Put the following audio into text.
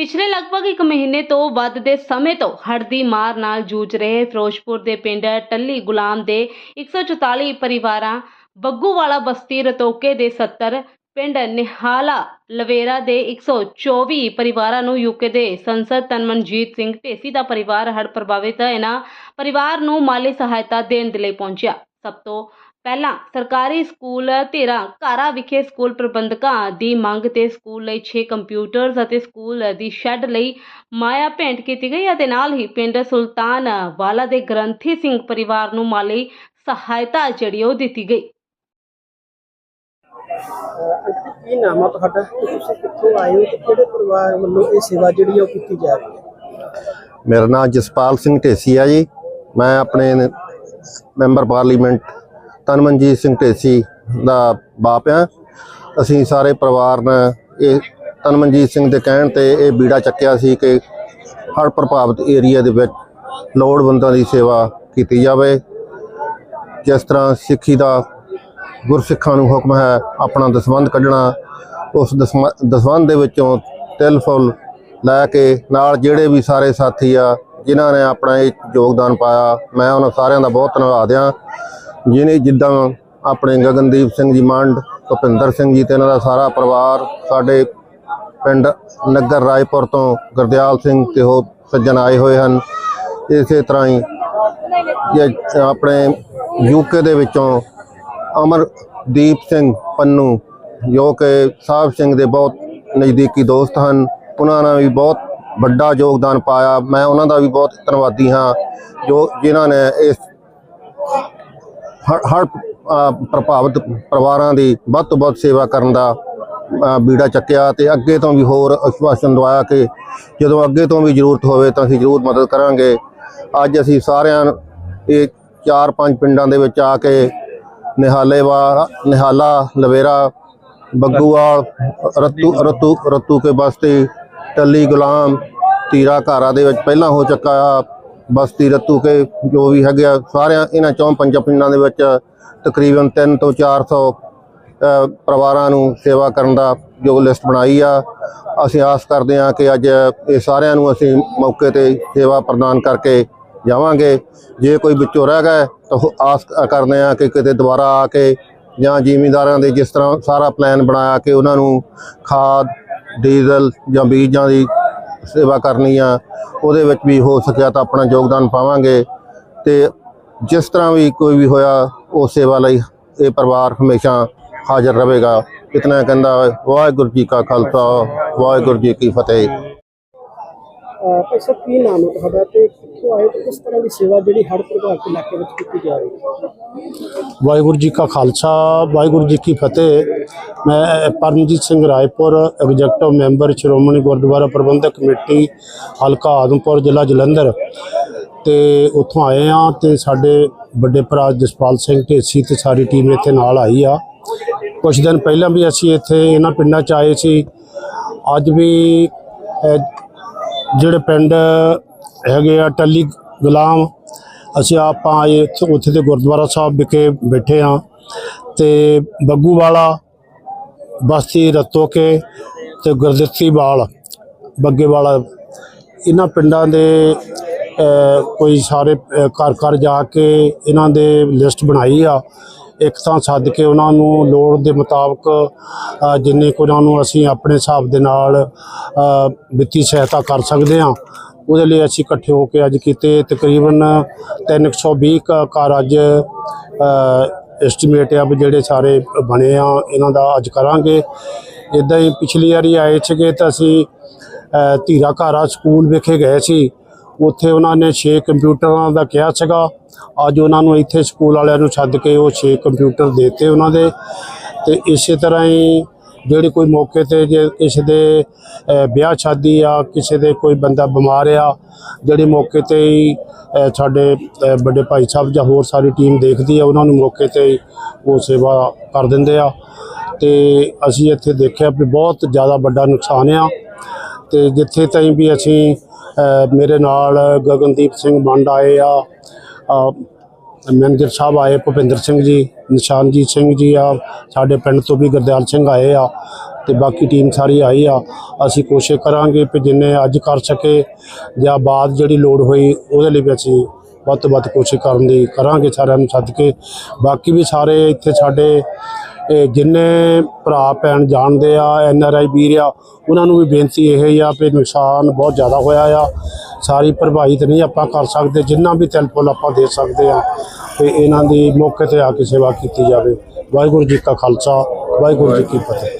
ਪਿਛਲੇ ਲਗਭਗ 1 ਮਹੀਨੇ ਤੋਂ ਵੱਧ ਦੇ ਸਮੇਂ ਤੋਂ ਹੜ੍ਹ ਦੀ ਮਾਰ ਨਾਲ ਜੂਝ ਰਹੇ ਫਿਰੋਜ਼ਪੁਰ ਦੇ ਪਿੰਡ ਟੱਲੀ ਗੁਲਾਮ ਦੇ 144 ਪਰਿਵਾਰਾਂ ਬੱਗੂਵਾਲਾ ਬਸਤੀ ਰਤੋਕੇ ਦੇ 70 ਪਿੰਡ ਨਿਹਾਲਾ ਲਵੇਰਾ ਦੇ 124 ਪਰਿਵਾਰਾਂ ਨੂੰ ਯੂਕੇ ਦੇ ਸੰਸਦ ਤਨਮਨਜੀਤ ਸਿੰਘ ਢੇਸੀ ਦਾ ਪਰਿਵਾਰ ਹੜ ਪ੍ਰਭਾਵਿਤ ਇਹਨਾਂ ਪਰਿਵਾਰ ਨੂੰ ਮਾਲੀ ਸਹਾਇਤਾ ਦੇਣ ਦੇ ਲਈ ਪਹੁੰਚਿਆ। ਸਭ ਤੋਂ ਪਹਿਲਾਂ ਸਰਕਾਰੀ ਸਕੂਲ ਧੇਰਾ ਘਾਰਾ ਵਿਖੇ ਸਕੂਲ ਪ੍ਰਬੰਧਕਾਂ ਦੀ ਮੰਗ ਤੇ ਸਕੂਲ ਲਈ 6 ਕੰਪਿਊਟਰਸ ਅਤੇ ਸਕੂਲ ਦੀ ਸ਼ੈੱਡ ਲਈ ਮਾਇਆ ਭੇਂਟ ਕੀਤੀ ਗਈ ਅਤੇ ਨਾਲ ਹੀ ਪਿੰਡ ਸੁਲਤਾਨ ਵਾਲਾ ਦੇ ਗ੍ਰੰਥੀ ਸਿੰਘ ਪਰਿਵਾਰ ਨੂੰ ਮਾਲੀ ਸਹਾਇਤਾ ਜਿਹੜੀ ਉਹ ਦਿੱਤੀ ਗਈ। ਅੰਕਿਤ ਕੀ ਨਾਮ ਆ ਤੁਹਾਡਾ? ਤੇ ਤੁਸੀਂ ਕਿੱਥੋਂ ਆਏ ਹੋ ਤੇ ਕਿਹੜੇ ਪਰਿਵਾਰ ਵੱਲੋਂ ਇਹ ਸੇਵਾ ਜਿਹੜੀ ਆ ਉਹ ਕੀਤੀ ਜਾ ਰਹੀ ਹੈ? ਮੇਰਾ ਨਾਮ ਜਸਪਾਲ ਸਿੰਘ ਢੇਸੀ ਆ ਜੀ। ਮੈਂ ਆਪਣੇ ਮੈਂਬਰ ਪਾਰਲੀਮੈਂਟ ਤਨਮਨਜੀਤ ਸਿੰਘ ਢੇਸੀ ਦਾ ਬਾਪ ਆ। ਅਸੀਂ ਸਾਰੇ ਪਰਿਵਾਰ ਨੇ ਇਹ ਤਨਮਨਜੀਤ ਸਿੰਘ ਦੇ ਕਹਿਣ ਤੇ ਇਹ ਬੀੜਾ ਚੱਕਿਆ ਸੀ ਕਿ ਹੜ੍ਹ ਪ੍ਰਭਾਵਿਤ ਏਰੀਆ ਦੇ ਵਿੱਚ ਲੋੜਵੰਦਾਂ ਦੀ ਸੇਵਾ ਕੀਤੀ ਜਾਵੇ। ਜਿਸ ਤਰ੍ਹਾਂ ਸਿੱਖੀ ਦਾ ਗੁਰਸਿੱਖਾਂ ਨੂੰ ਹੁਕਮ ਹੈ ਆਪਣਾ ਦਸਵੰਧ ਕੱਢਣਾ, ਉਸ ਦਸਮ- ਦਸਵੰਧ ਦੇ ਵਿੱਚੋਂ ਤਿਲ ਫੁੱਲ ਲੈ ਕੇ ਨਾਲ ਜਿਹੜੇ ਵੀ ਸਾਰੇ ਸਾਥੀ ਆ, ਜਿਨ੍ਹਾਂ ਨੇ ਆਪਣਾ ਇਹ ਯੋਗਦਾਨ ਪਾਇਆ, ਮੈਂ ਉਹਨਾਂ ਸਾਰਿਆਂ ਦਾ ਬਹੁਤ ਧੰਨਵਾਦ ਆ ਜਿਹਨੇ ਜਿੱਦਾਂ ਆਪਣੇ ਗਗਨਦੀਪ ਸਿੰਘ ਜੀ ਮੰਡ, ਭੁਪਿੰਦਰ ਸਿੰਘ ਜੀ ਤੇ ਇਹਨਾਂ ਦਾ ਸਾਰਾ ਪਰਿਵਾਰ ਸਾਡੇ ਪਿੰਡ ਨਗਰ ਰਾਏਪੁਰ ਤੋਂ ਗੁਰਦਿਆਲ ਸਿੰਘ ਤੇ ਉਹ ਸੱਜਣ ਆਏ ਹੋਏ ਹਨ। ਇਸੇ ਤਰ੍ਹਾਂ ਹੀ ਆਪਣੇ ਯੂਕੇ ਦੇ ਵਿੱਚੋਂ ਅਮਰਦੀਪ ਸਿੰਘ ਪੰਨੂ, ਜੋ ਕਿ ਸਾਹਿਬ ਸਿੰਘ ਦੇ ਬਹੁਤ ਨਜ਼ਦੀਕੀ ਦੋਸਤ ਹਨ। ਉਹਨਾਂ ਨੇ ਵੀ ਬਹੁਤ ਵੱਡਾ ਯੋਗਦਾਨ ਪਾਇਆ। ਮੈਂ ਉਹਨਾਂ ਦਾ ਵੀ ਬਹੁਤ ਧੰਨਵਾਦੀ ਹਾਂ, ਜੋ ਜਿਨ੍ਹਾਂ ਨੇ ਇਸ ਹਰ ਹਰ ਪ੍ਰਭਾਵਿਤ ਪਰਿਵਾਰਾਂ ਦੀ ਵੱਧ ਤੋਂ ਵੱਧ ਸੇਵਾ ਕਰਨ ਦਾ ਬੀੜਾ ਚੱਕਿਆ ਤੇ ਅੱਗੇ ਤੋਂ ਵੀ ਹੋਰ ਅਸ਼ਵਾਸਨ ਦਵਾਇਆ ਕਿ ਜਦੋਂ ਅੱਗੇ ਤੋਂ ਵੀ ਜ਼ਰੂਰਤ ਹੋਵੇ ਤਾਂ ਅਸੀਂ ਜ਼ਰੂਰ ਮਦਦ ਕਰਾਂਗੇ। ਅੱਜ ਅਸੀਂ ਸਾਰਿਆਂ ਇਹ ਚਾਰ ਪੰਜ ਪਿੰਡਾਂ ਦੇ ਵਿੱਚ ਆ ਕੇ ਨਿਹਾਲੇਵਾ ਨਿਹਾਲਾ, ਲਵੇਰਾ ਬੱਗੂਵਾਲ ਰਤੂ ਰਤੂ ਰਤੂ ਕੇ ਬਸਤੀ, ਟੱਲੀ ਗੁਲਾਮ, ਤੀਰਾ ਘਾਰਾ ਦੇ ਵਿੱਚ ਪਹਿਲਾਂ ਹੋ ਚੁੱਕਾ ਆ। ਬਸਤੀ ਰਤੂ ਕੇ ਜੋ ਵੀ ਹੈਗੇ ਆ ਸਾਰਿਆਂ ਇਹਨਾਂ ਚੌਂ ਪੰਜਾਂ ਪਿੰਡਾਂ ਦੇ ਵਿੱਚ ਤਕਰੀਬਨ 3 ਤੋਂ 400 ਅ, ਪਰਿਵਾਰਾਂ ਨੂੰ ਸੇਵਾ ਕਰਨ ਦਾ ਜੋ ਲਿਸਟ ਬਣਾਈ ਆ। ਅਸੀਂ ਆਸ ਕਰਦੇ ਹਾਂ ਕਿ ਅੱਜ ਇਹ ਸਾਰਿਆਂ ਨੂੰ ਅਸੀਂ ਮੌਕੇ ਤੇ ਸੇਵਾ ਪ੍ਰਦਾਨ ਕਰਕੇ ਜਾਵਾਂਗੇ। ਜੇ ਕੋਈ ਵਿੱਚੋਂ ਰਹਿ ਗਿਆ ਤਾਂ ਉਹ ਆਸ ਕਰਦੇ ਹਾਂ ਕਿ ਕਿਤੇ ਦੁਬਾਰਾ ਆ ਕੇ ਜਾਂ ਜ਼ਿਮੀਂਦਾਰਾਂ ਦੇ ਜਿਸ ਤਰ੍ਹਾਂ ਸਾਰਾ ਪਲਾਨ ਬਣਾਇਆ ਕਿ ਉਹਨਾਂ ਨੂੰ ਖਾਦ ਡੀਜ਼ਲ ਜਾਂ ਬੀਜਾਂ ਦੀ ਸੇਵਾ ਕਰਨੀ ਆ, ਉਹਦੇ ਵਿੱਚ ਵੀ ਹੋ ਸਕਿਆ ਤਾਂ ਆਪਣਾ ਯੋਗਦਾਨ ਪਾਵਾਂਗੇ। ਤੇ ਜਿਸ ਤਰ੍ਹਾਂ ਵੀ ਕੋਈ ਵੀ ਹੋਇਆ, ਉਹ ਸੇਵਾ ਲਈ ਇਹ ਪਰਿਵਾਰ ਹਮੇਸ਼ਾ ਹਾਜ਼ਰ ਰਹੇਗਾ। ਇਤਨਾ ਕਹਿੰਦਾ ਵਾਹਿਗੁਰੂ ਜੀ ਕਾ ਖਾਲਸਾ, ਵਾਹਿਗੁਰੂ ਜੀ ਕੀ ਫਤਿਹ। ਭਾਈ ਸਾਹਿਬ, ਕੀ ਨਾਮ ਹੈ ਤੁਹਾਡਾ ਤੇ ਕਿੱਥੋਂ ਆਏ ਤੇ ਕਿਸ ਤਰ੍ਹਾਂ ਦੀ ਸੇਵਾ ਜਿਹੜੀ ਹੜ੍ਹ ਪ੍ਰਭਾਵਿਤ ਇਲਾਕੇ ਵਿੱਚ ਕੀਤੀ ਜਾ ਰਹੀ ਹੈ? ਵਾਹਿਗੁਰੂ ਜੀ ਕਾ ਖਾਲਸਾ, ਵਾਹਿਗੁਰੂ ਜੀ ਕੀ ਫਤਿਹ। ਮੈਂ Paramjit Singh Raipur executive member Shiromani Gurdwara Prabandhak committee, ਹਲਕਾ ਆਦਮਪੁਰ, ਜ਼ਿਲ੍ਹਾ ਜਲੰਧਰ। ਤੇ ਉੱਥੋਂ ਆਏ ਆ ਤੇ ਸਾਡੇ ਵੱਡੇ ਭਰਾ ਜਸਪਾਲ ਸਿੰਘ ਢੇਸੀ ਤੇ ਸਾਰੀ ਟੀਮ ਇੱਥੇ ਨਾਲ ਆਈ ਆ। ਕੁਝ ਦਿਨ ਪਹਿਲਾਂ ਵੀ ਅਸੀਂ ਇੱਥੇ ਇਹਨਾਂ ਪਿੰਡਾਂ 'ਚ ਆਏ ਸੀ। ਅੱਜ ਵੀ ਜਿਹੜੇ ਪਿੰਡ ਹੈਗੇ ਆ, ਟੱਲੀ ਗੁਲਾਮ ਅਸੀਂ ਆਪਾਂ ਆਏ ਉੱਥੇ ਉੱਥੇ ਦੇ ਗੁਰਦੁਆਰਾ ਸਾਹਿਬ ਵਿਖੇ ਬੈਠੇ ਆ ਤੇ ਬੱਗੂ ਵਾਲਾ, ਬਸਤੀ ਰਤੋਕੇ ਤੇ ਗੁਰਦਿੱਤੀ ਵਾਲ, ਬੱਗੇ ਵਾਲਾ। ਇਹਨਾਂ ਪਿੰਡਾਂ ਦੇ ਕੋਈ ਸਾਰੇ ਘਰ ਘਰ ਜਾ ਕੇ ਇਹਨਾਂ ਦੇ ਲਿਸਟ ਬਣਾਈ ਆ। ਇੱਕ ਤਾਂ ਸੱਦ ਕੇ ਉਹਨਾਂ ਨੂੰ ਲੋੜ ਦੇ ਮੁਤਾਬਕ ਜਿੰਨੇ ਕੁ ਉਹਨਾਂ ਨੂੰ ਅਸੀਂ ਆਪਣੇ ਹਿਸਾਬ ਦੇ ਨਾਲ ਵਿੱਤੀ ਸਹਾਇਤਾ ਕਰ ਸਕਦੇ ਹਾਂ। ਉਹਦੇ ਲਈ ਅਸੀਂ ਇਕੱਠੇ ਹੋ ਕੇ ਅੱਜ ਕੀਤੇ ਤਕਰੀਬਨ 320 ਕ- ਘਰ ਅੱਜ ਐਸਟੀਮੇਟ ਆ ਵੀ ਜਿਹੜੇ ਸਾਰੇ ਬਣੇ ਆ ਇਹਨਾਂ ਦਾ ਅੱਜ ਕਰਾਂਗੇ। ਇਦਾਂ ਹੀ ਪਿਛਲੀ ਵਾਰੀ ਆਏ ਸੀਗੇ ਤਾਂ ਅਸੀਂ ਅ, ਧੀਰਾ ਘਾਰਾ ਸਕੂਲ ਵਿਖੇ ਗਏ ਸੀ। ਉੱਥੇ ਉਹਨਾਂ ਨੇ 6 ਕੰਪਿਊਟਰਾਂ ਦਾ ਕਿਹਾ ਸੀਗਾ। ਅੱਜ ਉਹਨਾਂ ਨੂੰ ਇੱਥੇ ਸਕੂਲ ਵਾਲਿਆਂ ਨੂੰ ਛੱਡ ਕੇ ਉਹ 6 ਕੰਪਿਊਟਰ ਦੇਤੇ ਉਹਨਾਂ ਦੇ। ਤੇ ਇਸੇ ਤਰ੍ਹਾਂ ਹੀ ਜਿਹੜੀ ਕੋਈ ਮੌਕੇ ਤੇ ਜੇ ਕਿਸੇ ਦੇ ਵਿਆਹ ਸ਼ਾਦੀ ਆ, ਕਿਸੇ ਦੇ ਕੋਈ ਬੰਦਾ ਬਿਮਾਰ ਆ, ਜਿਹੜੇ ਮੌਕੇ ਤੇ ਹੀ ਸਾਡੇ ਵੱਡੇ ਭਾਈ ਸਾਹਿਬ ਜਾਂ ਹੋਰ ਸਾਰੀ ਟੀਮ ਦੇਖਦੀ ਆ, ਉਹਨਾਂ ਨੂੰ ਮੌਕੇ ਤੇ ਹੀ ਉਹ ਸੇਵਾ ਕਰ ਦਿੰਦੇ ਆ। ਤੇ ਅਸੀਂ ਇੱਥੇ ਦੇਖਿਆ ਵੀ ਬਹੁਤ ਜ਼ਿਆਦਾ ਵੱਡਾ ਨੁਕਸਾਨ ਆ। ਤੇ ਜਿੱਥੇ ਤਾਈਂ ਵੀ ਅਸੀਂ ਮੇਰੇ ਨਾਲ ਗਗਨਦੀਪ ਸਿੰਘ ਮੰਡ ਆਏ ਆ ਮੈਨੇਜਰ ਸਾਹਿਬ ਆਏ, ਭੁਪਿੰਦਰ ਸਿੰਘ ਜੀ, ਨਿਸ਼ਾਨਜੀਤ ਸਿੰਘ ਜੀ ਆ, ਸਾਡੇ ਪਿੰਡ ਤੋਂ ਵੀ ਗੁਰਦਿਆਲ ਸਿੰਘ ਆਏ ਆ ਤੇ ਬਾਕੀ ਟੀਮ ਸਾਰੀ ਆਈ ਆ। ਅਸੀਂ ਕੋਸ਼ਿਸ਼ ਕਰਾਂਗੇ ਕਿ ਜਿੰਨੇ ਅੱਜ ਕਰ ਸਕੇ ਜਾਂ ਬਾਅਦ ਜਿਹੜੀ ਲੋੜ ਹੋਈ ਉਹਦੇ ਲਈ ਵੀ ਅਸੀਂ ਵੱਧ ਤੋਂ ਵੱਧ ਕੋਸ਼ਿਸ਼ ਕਰਨ ਦੀ ਕਰਾਂਗੇ ਸਾਰਿਆਂ ਨੂੰ ਸੱਦ ਕੇ ਬਾਕੀ ਵੀ ਸਾਰੇ ਇੱਥੇ ਸਾਡੇ ਇਹ ਜਿੰਨੇ ਭਰਾ ਭੈਣ ਜਾਣਦੇ ਆ ਐਨ ਆਰ ਆਈ ਵੀਰ ਆ, ਉਹਨਾਂ ਨੂੰ ਵੀ ਬੇਨਤੀ ਇਹ ਹੀ ਆ ਵੀ ਨੁਕਸਾਨ ਬਹੁਤ ਜ਼ਿਆਦਾ ਹੋਇਆ ਆ। ਸਾਰੀ ਭਰਪਾਈ ਤੇ ਨਹੀਂ ਆਪਾਂ ਕਰ ਸਕਦੇ, ਜਿੰਨਾ ਵੀ ਤਿਲ ਫੁੱਲ ਆਪਾਂ ਦੇ ਸਕਦੇ ਆ, ਤੇ ਇਹਨਾਂ ਦੀ ਮੌਕੇ ਤੇ ਆ ਕੇ ਸੇਵਾ ਕੀਤੀ ਜਾਵੇ। ਵਾਹਿਗੁਰੂ ਜੀ ਕਾ ਖਾਲਸਾ, ਵਾਹਿਗੁਰੂ ਜੀ ਕੀ ਫਤਿਹ।